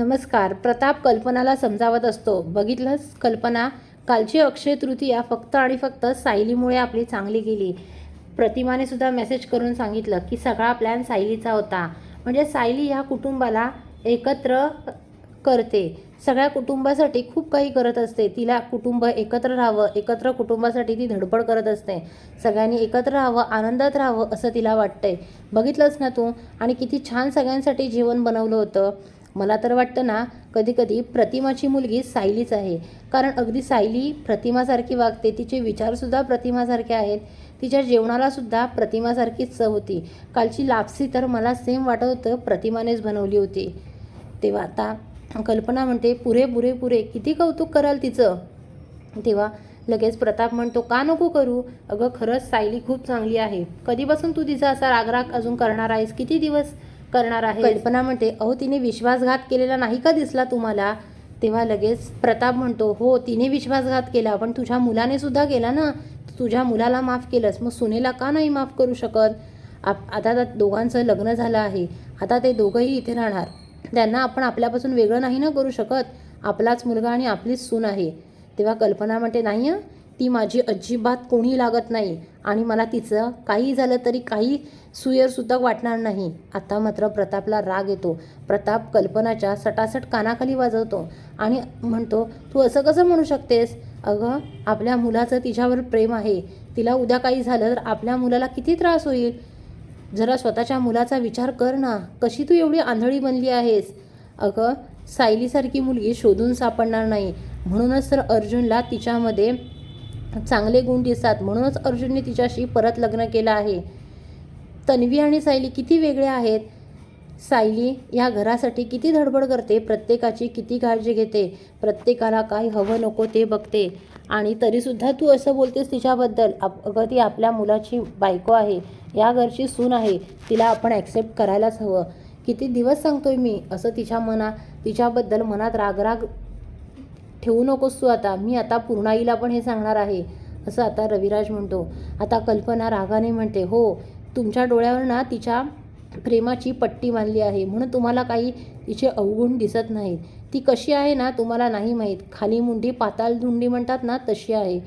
नमस्कार. प्रताप कल्पनाला समजावत असतो. बघितलंच कल्पना कालची अक्षय तृतीया फक्त आणि फक्त सायलीमुळे आपली चांगली गेली. प्रतिमाने सुद्धा मेसेज करून सांगितलं की सगळा प्लॅन सायलीचा होता. म्हणजे सायली ह्या कुटुंबाला एकत्र करते. सगळ्या कुटुंबासाठी खूप काही करत असते. तिला कुटुंब एकत्र राहावं एकत्र कुटुंबासाठी ती धडपड करत असते. सगळ्यांनी एकत्र राहावं आनंदात राहावं असं तिला वाटतंय. बघितलंच ना तू? आणि किती छान सगळ्यांसाठी जेवण बनवलं होतं. मला तर वाटतं ना कधीकधी प्रतिमाची मुलगी सायलीच आहे. कारण अगदी सायली प्रतिमासारखी वागते तिचे विचारसुद्धा प्रतिमासारखे आहेत. तिच्या जेवणालासुद्धा प्रतिमासारखीच चव होती. कालची लापसी तर मला सेम वाटत होतं प्रतिमानेच बनवली होती. तेव्हा आता कल्पना म्हणते पुरे पुरे पुरे किती कौतुक कराल तिचं? तेव्हा लगेच प्रताप म्हणतो का नको करू? अगं खरंच सायली खूप चांगली आहे. कधीपासून तू तिचा असा रागराग अजून करणार आहेस? किती दिवस? करणार आहे. कल्पना म्हणते अहो तिने विश्वासघात केलेला नाही का दिसला तुम्हाला? तेव्हा लगेच प्रताप म्हणतो हो तिने विश्वासघात केला पण तुझ्या मुलाने सुद्धा केला ना? तुझ्या मुलाला माफ केलंस मग सुनेला का नाही माफ करू शकत? आप आता त्या दोघांचं लग्न झालं आहे. आता ते दोघंही इथे राहणार. त्यांना आपण आपल्यापासून वेगळं नाही ना करू शकत? आपलाच मुलगा आणि आपलीच सून आहे. तेव्हा कल्पना म्हणते नाही ती माझी अजिबात कोणी लागत नाही. आणि मला तिचं काही झालं तरी काही सुयरसुद्धा वाटणार नाही. आता मात्र प्रतापला राग येतो. प्रताप कल्पनाच्या सटासट कानाखाली वाजवतो आणि म्हणतो तू असं कसं म्हणू शकतेस? अगं आपल्या मुलाचं तिच्यावर प्रेम आहे. तिला उद्या काही झालं तर आपल्या मुलाला किती त्रास होईल? जरा स्वतःच्या मुलाचा विचार कर ना. कशी तू एवढी आंधळी बनली आहेस? अगं सायलीसारखी मुलगी शोधून सापडणार नाही. म्हणूनच तर अर्जुनला तिच्यामध्ये चांगले गुण दिसतात. म्हणूनच अर्जुनने तिच्याशी परत लग्न केलं आहे. तन्वी आणि सायली किती वेगळ्या आहेत? सायली या घरासाठी किती धडपड करते? प्रत्येकाची किती काळजी घेते? प्रत्येकाला काय हवं नको ते बघते. आणि तरीसुद्धा तू असं बोलतेस तिच्याबद्दल आप अगं ती आपल्या मुलाची बायको आहे. या घरची सून आहे. तिला आपण ॲक्सेप्ट करायलाच हवं. किती दिवस सांगतोय मी? असं तिच्या मना तिच्याबद्दल मनात रागराग ठेवू नकोस तू आता. मी आता पूर्णाईला पण हे सांगणार आहे. असं आता रविराज म्हणतो. आता कल्पना रागाने म्हणते हो तुमच्या डोळ्यावर ना तिच्या प्रेमाची पट्टी बांधली आहे. म्हणून तुम्हाला काही तिचे अवगुण दिसत नाहीत. ती कशी आहे ना तुम्हाला नाही माहीत. खाली मुंडी पाताळ धुंडी म्हणतात ना तशी आहे.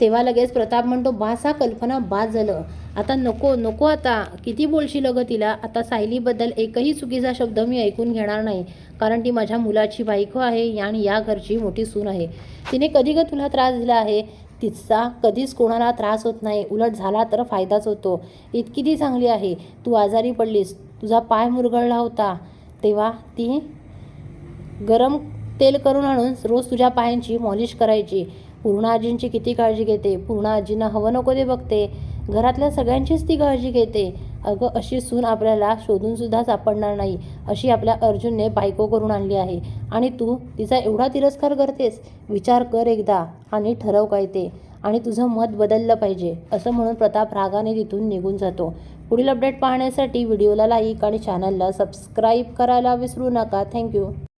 तेव्हा लगेच प्रताप म्हणतो बास हा कल्पना बाद झालं. आता नको नको आता. किती बोलशील अगं तिला? आता सायलीबद्दल एकही चुकीचा शब्द मी ऐकून घेणार नाही. कारण ती माझ्या मुलाची बायको आहे आणि या घरची मोठी सून आहे. तिने कधी ग तुला त्रास दिला आहे? तिचा कधीच कोणाला त्रास होत नाही. उलट झाला तर फायदाच होतो. इतकी ती चांगली आहे. तू आजारी पडलीस. तुझा पाय मुरगळला होता. तेव्हा ती गरम तेल करून आणून रोज तुझ्या पायांची मॉलिश करायची. पूर्ण आजींची किती काळजी घेते? पूर्ण आजींना हवं नको ते बघते. घरातल्या सगळ्यांचीच ती काळजी घेते. अगं अशी सून आपल्याला शोधूनसुद्धा सापडणार नाही अशी आपल्या अर्जुनने बायको करून आणली आहे. आणि तू तिचा एवढा तिरस्कार करतेस? विचार कर एकदा आणि ठरव काय ते. आणि तुझं मत बदललं पाहिजे असं म्हणून प्रताप रागाने तिथून निघून जातो. पुढील अपडेट पाहण्यासाठी व्हिडिओला लाईक आणि चॅनलला सबस्क्राईब करायला विसरू नका. थँक्यू